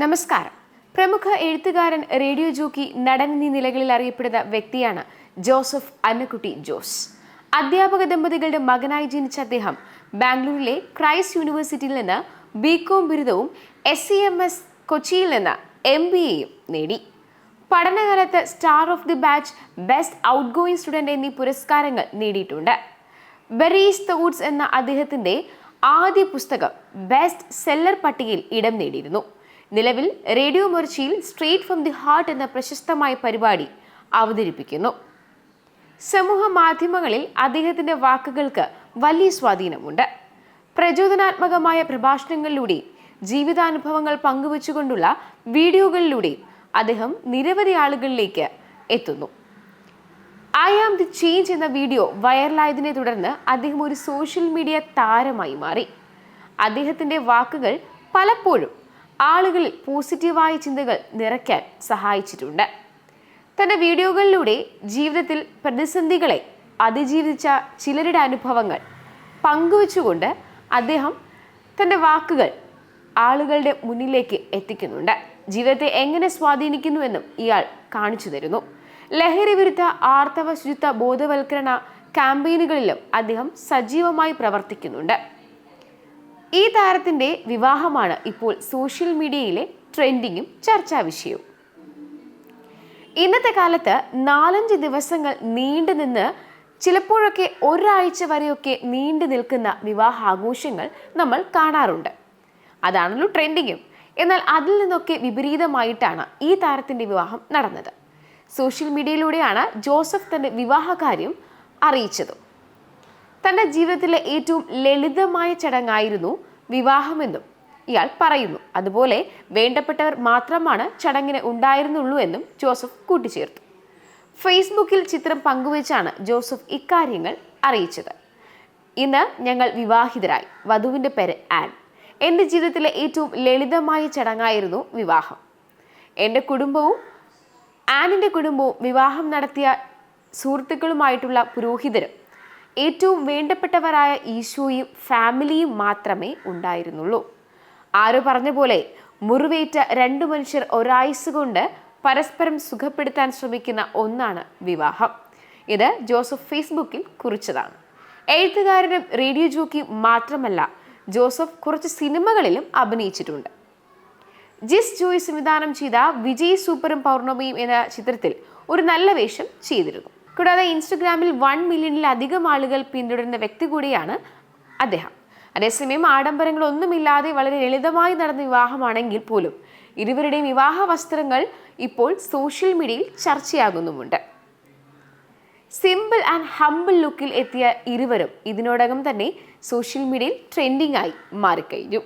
നമസ്കാരം. പ്രമുഖ എഴുത്തുകാരൻ റേഡിയോ ജോക്കി നടൻ എന്നീ നിലകളിൽ അറിയപ്പെടുന്ന വ്യക്തിയാണ് ജോസഫ് അന്നക്കുട്ടി ജോസ്. അധ്യാപക ദമ്പതികളുടെ മകനായി ജനിച്ച അദ്ദേഹം ബാംഗ്ലൂരിലെ ക്രൈസ്റ്റ് യൂണിവേഴ്സിറ്റിയിൽ നിന്ന് ബി കോം ബിരുദവും എസ് സി എം എസ് കൊച്ചിയിൽ നിന്ന് എം ബി എയും നേടി. പഠനകാലത്ത് star of the batch best outgoing student എന്നീ പുരസ്കാരങ്ങൾ നേടിയിട്ടുണ്ട്. ബെറീസ് തോട്ട്സ് എന്ന അദ്ദേഹത്തിന്റെ ആദ്യ പുസ്തകം ബെസ്റ്റ് സെല്ലർ പട്ടികയിൽ ഇടം നേടിയിരുന്നു. നിലവിൽ റേഡിയോ മൊർച്ചിയിൽ സ്ട്രീറ്റ് ഫ്രം ദി ഹാർട്ട് എന്ന പ്രശസ്തമായ പരിപാടി അവതരിപ്പിക്കുന്നു. സമൂഹ മാധ്യമങ്ങളിൽ അദ്ദേഹത്തിന്റെ വാക്കുകൾക്ക് വലിയ സ്വാധീനമുണ്ട്. പ്രചോദനാത്മകമായ പ്രഭാഷണങ്ങളിലൂടെ ജീവിതാനുഭവങ്ങൾ പങ്കുവച്ചുകൊണ്ടുള്ള വീഡിയോകളിലൂടെ അദ്ദേഹം നിരവധി ആളുകളിലേക്ക് എത്തുന്നു. ഐ ആം ദി ചേഞ്ച് എന്ന വീഡിയോ വൈറലായതിനെ തുടർന്ന് അദ്ദേഹം ഒരു സോഷ്യൽ മീഡിയ താരമായി മാറി. അദ്ദേഹത്തിന്റെ വാക്കുകൾ പലപ്പോഴും ആളുകളിൽ പോസിറ്റീവായ ചിന്തകൾ നിറയ്ക്കാൻ സഹായിച്ചിട്ടുണ്ട്. തന്റെ വീഡിയോകളിലൂടെ ജീവിതത്തിൽ പ്രതിസന്ധികളെ അതിജീവിച്ച ചിലരുടെ അനുഭവങ്ങൾ പങ്കുവച്ചുകൊണ്ട് അദ്ദേഹം തന്റെ വാക്കുകൾ ആളുകളുടെ മുന്നിലേക്ക് എത്തിക്കുന്നുണ്ട്. ജീവിതത്തെ എങ്ങനെ സ്വാധീനിക്കുന്നുവെന്നും ഇയാൾ കാണിച്ചു തരുന്നു. ലഹരി വിരുദ്ധ ആർത്തവ ശുചിത്വ ബോധവൽക്കരണ ക്യാമ്പയിനുകളിലും അദ്ദേഹം സജീവമായി പ്രവർത്തിക്കുന്നുണ്ട്. ഈ താരത്തിന്റെ വിവാഹമാണ് ഇപ്പോൾ സോഷ്യൽ മീഡിയയിലെ ട്രെൻഡിങ്ങും ചർച്ചാ വിഷയവും. ഇന്നത്തെ കാലത്ത് നാലഞ്ച് ദിവസങ്ങൾ നീണ്ടു നിന്ന് ചിലപ്പോഴൊക്കെ ഒരാഴ്ച വരെയൊക്കെ നീണ്ടു നിൽക്കുന്ന വിവാഹാഘോഷങ്ങൾ നമ്മൾ കാണാറുണ്ട്. അതാണല്ലോ ട്രെൻഡിങ്ങും. എന്നാൽ അതിൽ നിന്നൊക്കെ വിപരീതമായിട്ടാണ് ഈ താരത്തിന്റെ വിവാഹം നടന്നത്. സോഷ്യൽ മീഡിയയിലൂടെയാണ് ജോസഫ് തന്റെ വിവാഹകാര്യം അറിയിച്ചത്. തന്റെ ജീവിതത്തിലെ ഏറ്റവും ലളിതമായ ചടങ്ങായിരുന്നു വിവാഹമെന്നും ഇയാൾ പറയുന്നു. അതുപോലെ വേണ്ടപ്പെട്ടവർ മാത്രമാണ് ചടങ്ങിന് ഉണ്ടായിരുന്നുള്ളൂ എന്നും ജോസഫ് കൂട്ടിച്ചേർത്തു. ഫേസ്ബുക്കിൽ ചിത്രം പങ്കുവച്ചാണ് ജോസഫ് ഇക്കാര്യങ്ങൾ അറിയിച്ചത്. ഇന്ന് ഞങ്ങൾ വിവാഹിതരായി. വധുവിന്റെ പേര് ആൻ. എന്റെ ജീവിതത്തിലെ ഏറ്റവും ലളിതമായ ചടങ്ങായിരുന്നു വിവാഹം. എന്റെ കുടുംബവും ആനിന്റെ കുടുംബവും വിവാഹം നടത്തിയ സുഹൃത്തുക്കളുമായിട്ടുള്ള പുരോഹിതരും ഏറ്റവും വേണ്ടപ്പെട്ടവരായ ഈശോയും ഫാമിലിയും മാത്രമേ ഉണ്ടായിരുന്നുള്ളൂ. ആരോ പറഞ്ഞ പോലെ മുറിവേറ്റ രണ്ടു മനുഷ്യർ ഒരായുസ് കൊണ്ട് പരസ്പരം സുഖപ്പെടുത്താൻ ശ്രമിക്കുന്ന ഒന്നാണ് വിവാഹം. ഇത് ജോസഫ് ഫേസ്ബുക്കിൽ കുറിച്ചതാണ്. എഴുത്തുകാരനും റേഡിയോ ജോക്കിയും മാത്രമല്ല ജോസഫ് കുറച്ച് സിനിമകളിലും അഭിനയിച്ചിട്ടുണ്ട്. ജിസ് ജോയ് സംവിധാനം ചെയ്ത വിജയ് സൂപ്പറും പൗർണമിയും എന്ന ചിത്രത്തിൽ ഒരു നല്ല വേഷം ചെയ്തിരുന്നു. കൂടാതെ ഇൻസ്റ്റഗ്രാമിൽ വൺ മില്യണിലധികം ആളുകൾ പിന്തുടരുന്ന വ്യക്തി കൂടിയാണ് അദ്ദേഹം. അതേസമയം ആഡംബരങ്ങളൊന്നുമില്ലാതെ വളരെ ലളിതമായി നടന്ന വിവാഹമാണെങ്കിൽ പോലും ഇരുവരുടെയും വിവാഹ വസ്ത്രങ്ങൾ ഇപ്പോൾ സോഷ്യൽ മീഡിയയിൽ ചർച്ചയാകുന്നുമുണ്ട്. സിമ്പിൾ ആൻഡ് ഹമ്പിൾ ലുക്കിൽ എത്തിയ ഇരുവരും ഇതിനോടകം തന്നെ സോഷ്യൽ മീഡിയയിൽ ട്രെൻഡിംഗ് ആയി മാറിക്കഴിഞ്ഞു.